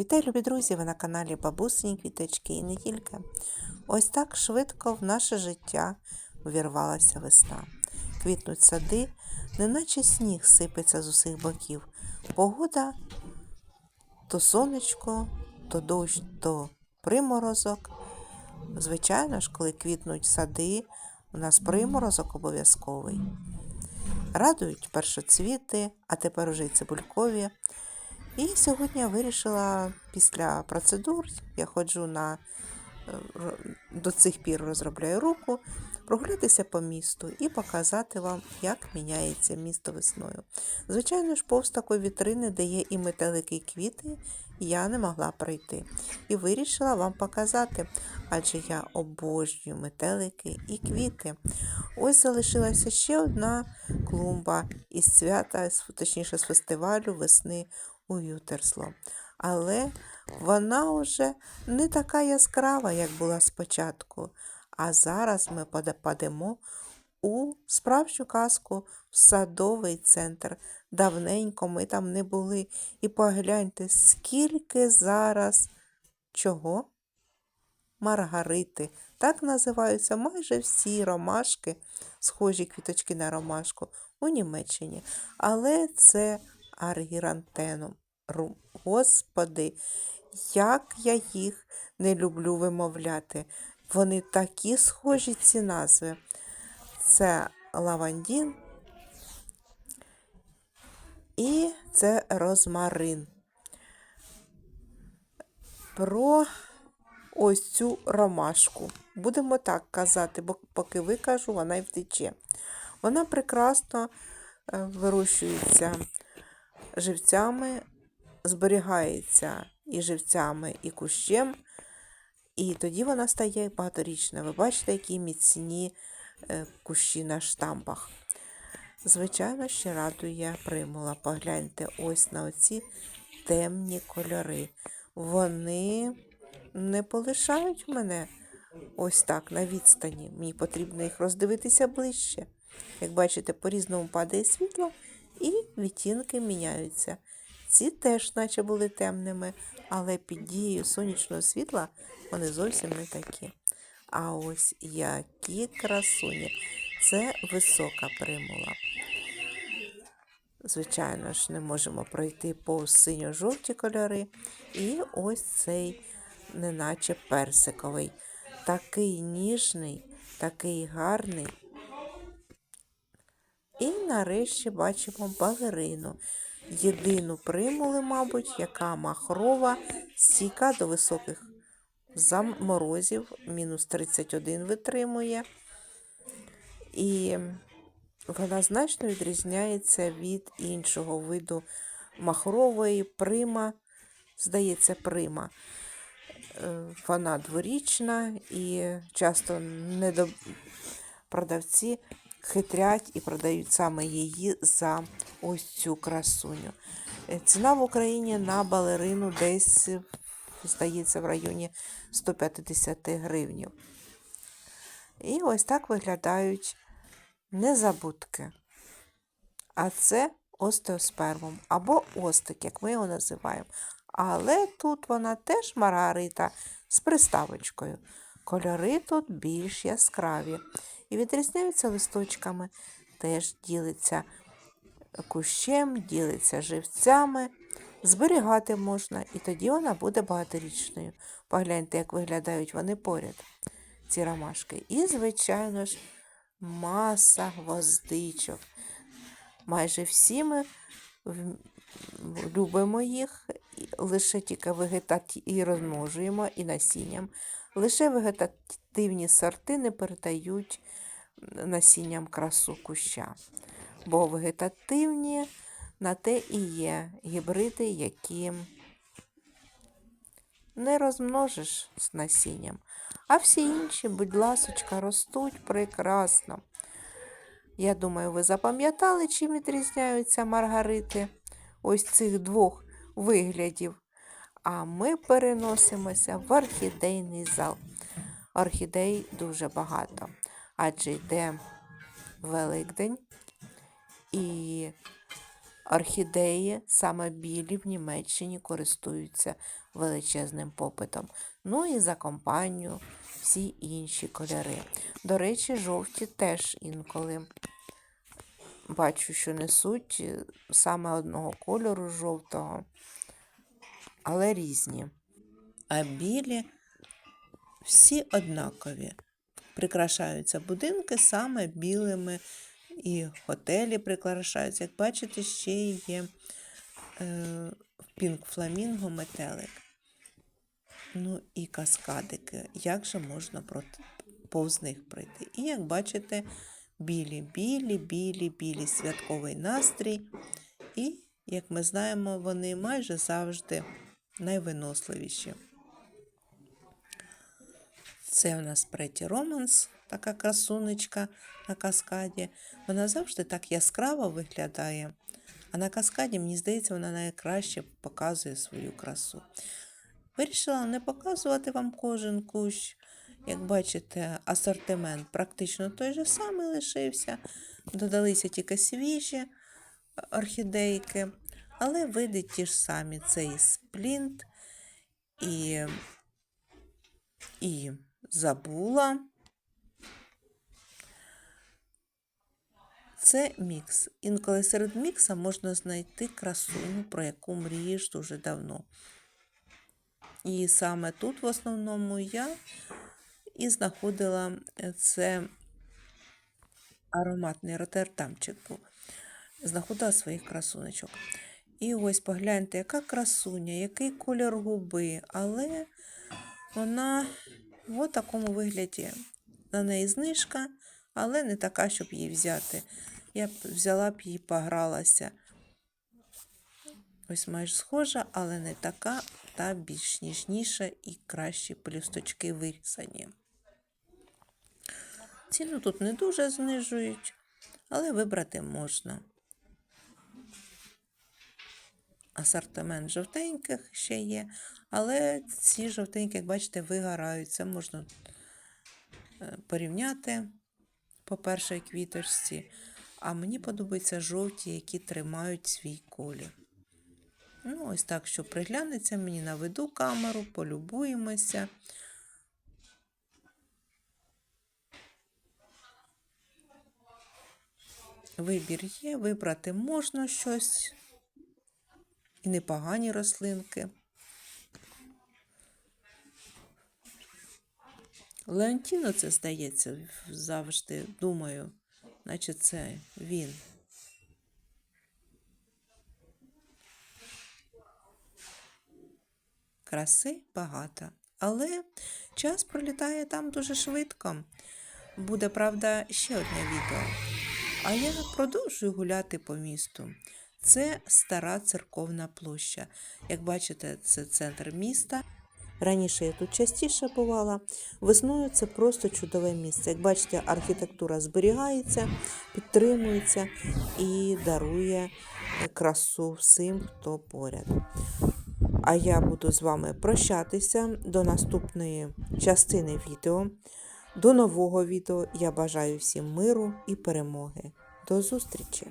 Вітаю, любі друзі! Ви на каналі Бабусині Квіточки і не тільки. Ось так швидко в наше життя увірвалася весна. Квітнуть сади, неначе сніг сипеться з усіх боків. Погода то сонечко, то дощ, то приморозок. Звичайно ж, коли квітнуть сади, у нас приморозок обов'язковий. Радують першоцвіти, а тепер уже й цибулькові. І сьогодні я вирішила після процедур, я ходжу на е, до цих пір розробляю руку, прогулятися по місту і показати вам, як міняється місто весною. Звичайно ж, повз такої вітрини, де є і метелики, і квіти, я не могла пройти. І вирішила вам показати, адже я обожнюю метелики і квіти. Ось залишилася ще одна клумба із свята, точніше з фестивалю весни у Ютерсло. Але вона вже не така яскрава, як була спочатку. А зараз ми падемо у справжню казку в садовий центр. Давненько ми там не були. І погляньте, скільки зараз чого? Маргарити. Так називаються майже всі ромашки, схожі квіточки на ромашку у Німеччині. Але це аргірантенум. Господи, як я їх не люблю вимовляти. Вони такі схожі ці назви. Це лавандін і це розмарин. Про ось цю ромашку. Будемо так казати, бо поки викажу, вона й втече. Вона прекрасно е, вирощується живцями, зберігається і живцями, і кущем, і тоді вона стає багаторічна. Ви бачите, які міцні е, кущі на штампах. Звичайно, ще радує примула. Погляньте ось на оці темні кольори. Вони не полишають мене ось так на відстані. Мені потрібно їх роздивитися ближче. Як бачите, по-різному падає світло і відтінки міняються. Ці теж, наче були темними, але під дією сонячного світла вони зовсім не такі. А ось які красуні. Це висока примула. Звичайно ж, не можемо пройти повз синьо-жовті кольори. І ось цей, неначе персиковий. Такий ніжний, такий гарний. І нарешті бачимо балерину. Єдину примули, мабуть, яка махрова, стійка до високих заморозів, мінус 31 витримує. І вона значно відрізняється від іншого виду махрової прима, здається, прима. Е, Вона дворічна і часто недо... продавці хитрять і продають саме її за ось цю красуню. Е, Ціна в Україні на балерину десь, е, здається, в районі 150 гривнів. І ось так виглядають незабудки. А це остеоспермум або остик, як ми його називаємо. Але тут вона теж маргарита з приставочкою. Кольори тут більш яскраві. І відрізняються листочками, теж ділиться кущем, ділиться живцями. Зберігати можна, і тоді вона буде багаторічною. Погляньте, як виглядають вони поряд, ці ромашки. І, звичайно ж, маса гвоздичок. Майже всі ми любимо їх, лише тільки вегетаті і розмножуємо і насінням. Лише вегетативні сорти не передають насінням красу куща. Бо вегетативні на те і є гібриди, які не розмножиш з насінням. А всі інші, будь ласочка, ростуть прекрасно. Я думаю, ви запам'ятали, чим відрізняються маргарити ось цих двох виглядів. А ми переносимося в орхідейний зал. Орхідей дуже багато, адже йде Великдень і Орхідеї, саме білі в Німеччині користуються величезним попитом. Ну і за компанію всі інші кольори. До речі, жовті теж інколи бачу, що несуть саме одного кольору жовтого, але різні. А білі всі однакові. Прикрашаються будинки саме білими, і готелі прикрашаються. Як бачите, ще є е, пінк фламінго метелик. Ну і каскадики. Як же можна проти, повз них пройти? І як бачите, білі, білі, білі, білі святковий настрій. І, як ми знаємо, вони майже завжди найвиносливіші. Це у нас Преті Романс, така красунечка на каскаді. Вона завжди так яскраво виглядає. А на каскаді, мені здається, вона найкраще показує свою красу. Вирішила не показувати вам кожен кущ. Як бачите, асортимент практично той же самий лишився. Додалися тільки свіжі орхідейки, але види ті ж самі. Це і сплінт, і, і забула. Це мікс. Інколи серед мікса можна знайти красуню, про яку мрієш дуже давно. І саме тут, в основному, я і знаходила е, це ароматний ротертамчик був. Знаходила своїх красунечок. І ось погляньте, яка красуня, який колір губи, але вона в такому вигляді. На неї знижка, але не така, щоб її взяти. Я б взяла б її, погралася. Ось майже схожа, але не така, та більш ніжніша і кращі пелюсточки вирізані. Ціну тут не дуже знижують, але вибрати можна. Асортимент жовтеньких ще є, але ці жовтенькі, як бачите, вигорають. Це можна е, порівняти по першій квіточці. А мені подобаються жовті, які тримають свій колір. Ну, ось так, що приглянеться, мені наведу камеру, полюбуємося. Вибір є, вибрати можна щось і непогані рослинки. Леонтіно це здається завжди, думаю, наче це він. Краси багато, але час пролітає там дуже швидко. Буде, правда, ще одне відео. А я продовжую гуляти по місту. Це стара церковна площа. Як бачите, це центр міста. Раніше я тут частіше бувала. Весною це просто чудове місце. Як бачите, архітектура зберігається, підтримується і дарує красу всім, хто поряд. А я буду з вами прощатися до наступної частини відео. До нового відео. Я бажаю всім миру і перемоги. До зустрічі!